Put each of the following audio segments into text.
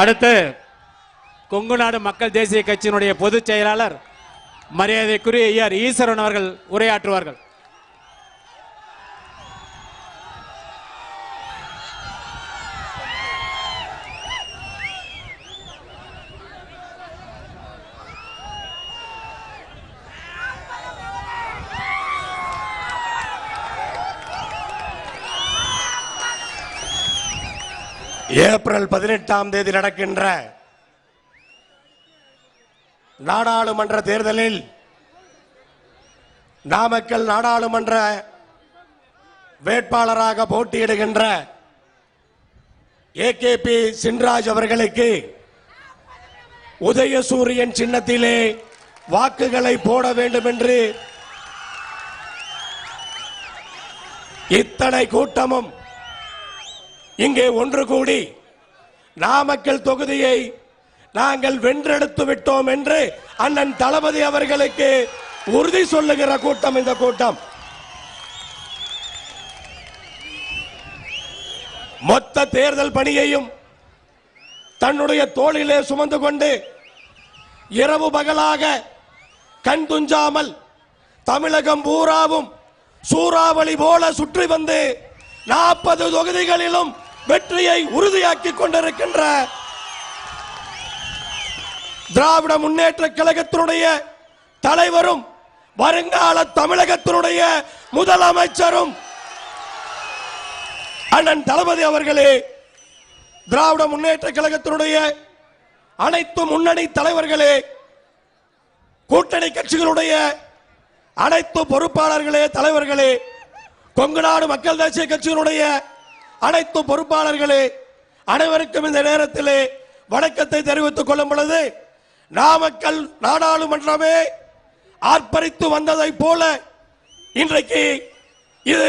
அடுத்து கொங்கு நாடு மக்கள் தேசிய கட்சியினுடைய பொதுச் செயலாளர் மரியாதைக்குரிய ஐயர் ஈஸ்வரன் அவர்கள் உரையாற்றுவார்கள். ஏப்ரல் பதினெட்டாம் தேதி நடக்கின்ற நாடாளுமன்ற தேர்தலில் நாமக்கல் நாடாளுமன்ற வேட்பாளராக போட்டியிடுகின்ற ஏகேபி சின்ராஜ் அவர்களுக்கு உதயசூரியன் சின்னத்திலே வாக்குகளை போட வேண்டும் என்று இத்தனை கூட்டமும் இங்கே ஒன்று கூடி நாமக்கல் தொகுதியை நாங்கள் வென்றெடுத்து விட்டோம் என்று அண்ணன் தளபதி அவர்களுக்கு உறுதி சொல்லுகிற கூட்டம் இந்த கூட்டம். மொத்த தேர்தல் பணியையும் தன்னுடைய தோளிலே சுமந்து கொண்டு இரவு பகலாக கண் துஞ்சாமல் தமிழகம் பூராவும் சூறாவளி போல சுற்றி வந்து நாற்பது தொகுதிகளிலும் வெற்றியை உறுதியாக்கி கொண்டிருக்கின்ற திராவிட முன்னேற்ற கழகத்தினுடைய தலைவரும் வருங்கால தமிழகத்தினுடைய முதலமைச்சரும் அண்ணன் தளபதி அவர்களே திராவிட முன்னேற்ற கழகத்தினுடைய அனைத்து முன்னணி தலைவர்களே கூட்டணி கட்சிகளுடைய அனைத்து பொறுப்பாளர்களே தலைவர்களே கொங்கு நாடு மக்கள் தேசிய கட்சியினுடைய அனைத்து பொறுப்பாளர்களே அனைவருக்கும் இந்த நேரத்திலே வணக்கத்தை தெரிவித்துக் கொள்ளும் பொழுது நாமக்கல் நாடாளுமன்றமே ஆர்ப்பரித்து வந்ததை போல இன்றைக்கு இது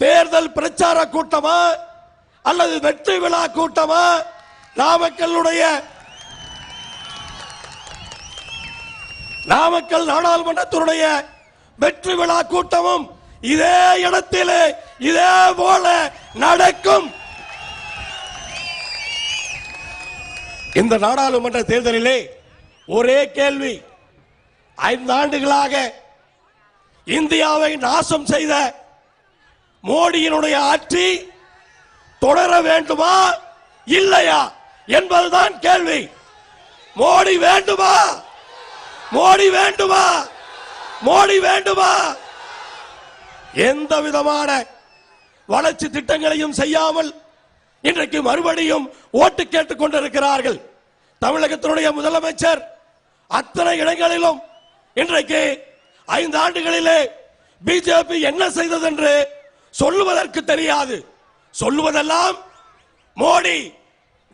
தேர்தல் பிரச்சார கூட்டமா அல்லது வெற்றி விழா கூட்டமா? நாமக்கல்லுடைய நாமக்கல் நாடாளுமன்றத்தினுடைய வெற்றி விழா கூட்டமும் இதே இடத்திலே இதே போல நடக்கும். இந்த நாடாளுமன்ற தேர்தலிலே ஒரே கேள்வி. ஐந்து ஆண்டுகளாக இந்தியாவை நாசம் செய்த மோடியினுடைய ஆட்சி தொடர வேண்டுமா இல்லையா என்பதுதான் கேள்வி. மோடி வேண்டுமா? மோடி வேண்டுமா? மோடி வேண்டுமா? எந்த விதமான வளர்ச்சி திட்டங்களையும் செய்யாமல் இன்றைக்கு மறுபடியும் ஓட்டு கேட்டுக் கொண்டிருக்கிறார்கள். தமிழகத்தினுடைய முதலமைச்சர் அத்தனை இடங்களிலும் இன்றைக்கு ஐந்து ஆண்டுகளிலே பிஜேபி என்ன செய்தது என்று சொல்லுவதற்கு தெரியாது. சொல்லுவதெல்லாம் மோடி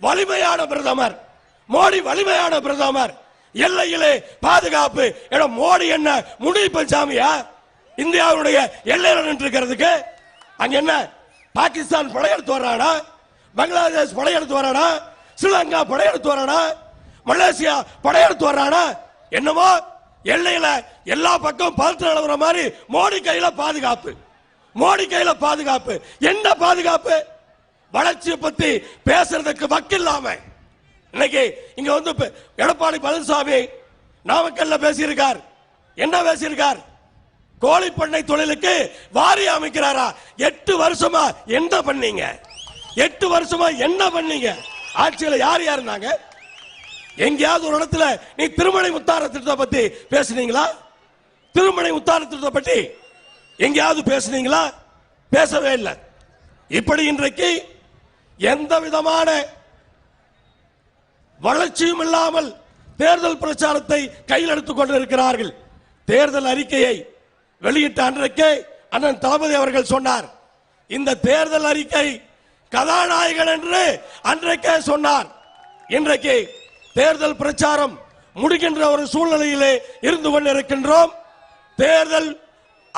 வலிமையான பிரதமர். மோடி வலிமையான பிரதமர். எல்லையிலே பாதுகாப்பு. என மோடி என்ன முடி பஞ்சாமியா இந்தியாவுடைய எல்லையில் நின்றுக்கிறதுக்கு அங்க என்ன? பாகிஸ்தான் படையெடுத்து வர்றானா பங்களாதேஷ் படையெடுத்து வர்றானா ஸ்ரீலங்கா படையெடுத்து வர்றானா மலேசியா படையெடுத்து வர்றானா என்னமோ எல்லையில எல்லா பக்கம் பார்த்து நிலவுற மாதிரி மோடி கையில பாதுகாப்பு. மோடி கையில பாதுகாப்பு. என்ன பாதுகாப்பு? வளர்ச்சியை பத்தி பேசுறதுக்கு வக்கில்லாம இன்னைக்கு இங்க வந்து எடப்பாடி பழனிசாமி நாமக்கல்ல பேசியிருக்கார். என்ன பேசியிருக்கார்? கோழி பண்ணை தொழிலுக்கு வாரி அமைக்கிறாரா? எட்டு வருஷமா என்ன பண்ணீங்க? எட்டு வருஷமா என்ன பண்ணீங்க? ஆட்சியில் யார் யார் இருந்தாங்க? எங்கேயாவது ஒரு இடத்துல நீ திருமணை உத்தார திட்டத்தை பத்தி பேசுனீங்களா? திருமணை உத்தார திட்டத்தை பற்றி எங்கேயாவது பேசுனீங்களா? பேசவே இல்லை. இப்படி இன்றைக்கு எந்த விதமான வளர்ச்சியும் இல்லாமல் தேர்தல் பிரச்சாரத்தை கையில் எடுத்துக் கொண்டிருக்கிறார்கள். தேர்தல் அறிக்கையை வெளியிட்ட அன்றைக்கு அண்ணன் தளபதி அவர்கள் சொன்னார். இந்த தேர்தல் அறிக்கை கதாநாயகன் என்று அன்றைக்கே சொன்னார். இன்றைக்கு தேர்தல் பிரச்சாரம் முடிகின்ற ஒரு சூழ்நிலையிலே இருந்து கொண்டிருக்கின்றோம். தேர்தல்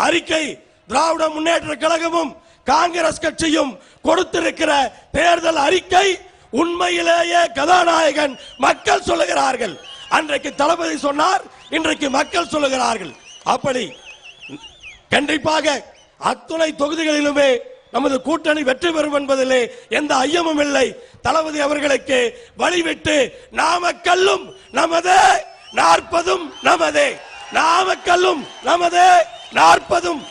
அறிக்கை திராவிட முன்னேற்ற கழகமும் காங்கிரஸ் கட்சியும் கொடுத்திருக்கிற தேர்தல் அறிக்கை உண்மையிலேயே கதாநாயகன் மக்கள் சொல்லுகிறார்கள். அன்றைக்கு தளபதி சொன்னார் இன்றைக்கு மக்கள் சொல்லுகிறார்கள். அப்படி கண்டிப்பாக அத்துணை தொகுதிகளிலுமே நமது கூட்டணி வெற்றி பெறும் என்பதிலே எந்த ஐயமும் இல்லை. தளபதி அவர்களுக்கு வழிவிட்டு நாமக்கல்லும் நமது நாற்பதும் நமதே. நாமக்கல்லும் நமது. நாற்பதும்